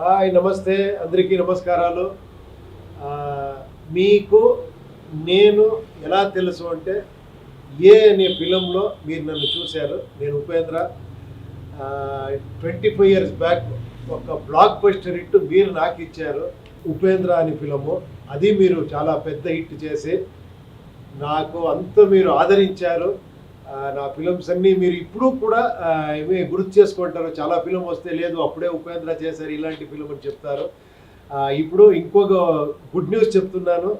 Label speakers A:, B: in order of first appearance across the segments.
A: Hi నమస్తే. అందరికీ నమస్కారాలు. మీకు నేను ఎలా తెలుసు అంటే ఏ అనే ఫిలంలో మీరు నన్ను చూశారు. నేను Upendra. Twenty five years back ఒక బ్లాక్ బస్టర్ హిట్ మీరు నాకు ఇచ్చారు. ఉపేంద్ర అనే ఫిలము. అది మీరు చాలా పెద్ద హిట్ చేసి నాకు అంత మీరు ఆదరించారు. నా ఫిలిమ్స్ అన్నీ మీరు ఇప్పుడు కూడా ఆ, ఏమీ గుర్తు చేసుకుంటారు చాలా ఫిలిం వస్తే లేదు అప్పుడే ఉపేంద్ర చేశారు ఇలాంటి ఫిలిం అని చెప్తారు. ఇప్పుడు ఇంకొక గుడ్ న్యూస్ చెప్తున్నాను.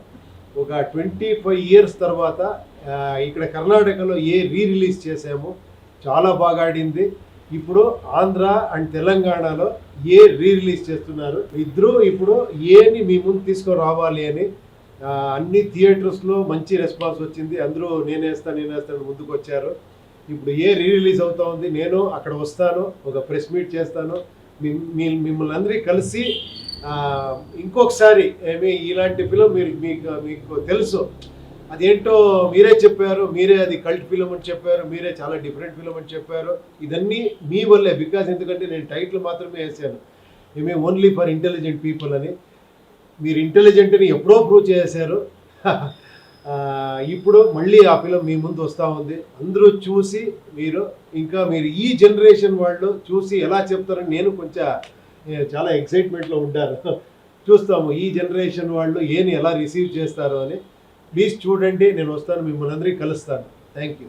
A: ఒక ట్వంటీ ఫైవ్ ఇయర్స్ తర్వాత ఇక్కడ కర్ణాటకలో ఏ రీ రిలీజ్ చేసాము చాలా బాగా ఆడింది. ఇప్పుడు ఆంధ్ర అండ్ తెలంగాణలో ఏ రీ రిలీజ్ చేస్తున్నారు? ఇద్దరు ఇప్పుడు ఏని మీ ముందు తీసుకొని రావాలి అని అన్ని థియేటర్స్లో మంచి రెస్పాన్స్ వచ్చింది. అందరూ నేనేస్తా నేనేస్తాను వేస్తాను ముందుకు వచ్చారు. ఇప్పుడు ఏ రీ రిలీజ్ అవుతా ఉంది నేను అక్కడ వస్తాను ఒక ప్రెస్ మీట్ చేస్తాను మీ- మిమ్మల్ని అందరికీ కలిసి ఇంకొకసారి ఏమి ఇలాంటి ఫిలం మీరు మీకు మీకు తెలుసు. అదేంటో మీరే చెప్పారు మీరే అది కల్ట్ ఫిలం అని చెప్పారు మీరే చాలా డిఫరెంట్ ఫిలం అని చెప్పారు. ఇదన్నీ మీ వల్లే బికాజ్ ఎందుకంటే నేను టైటిల్ మాత్రమే వేసాను. ఏమే ఓన్లీ ఫర్ ఇంటెలిజెంట్ పీపుల్ అని. మీరు ఇంటెలిజెంట్ని ఎప్పుడో ప్రూవ్ చేశారు. ఇప్పుడు మళ్ళీ ఆ ఫిలం మీ ముందు వస్తూ ఉంది. అందరూ చూసి మీరు ఇంకా మీరు ఈ జనరేషన్ వాళ్ళు చూసి ఎలా చెప్తారని నేను కొంచెం చాలా ఎక్సైట్మెంట్లో ఉంటాను. చూస్తాము ఈ జనరేషన్ వాళ్ళు ఏని ఎలా రిసీవ్ చేస్తారో అని. ప్లీజ్ చూడండి నేను వస్తాను మిమ్మల్ని అందరికీ కలుస్తాను. Thank you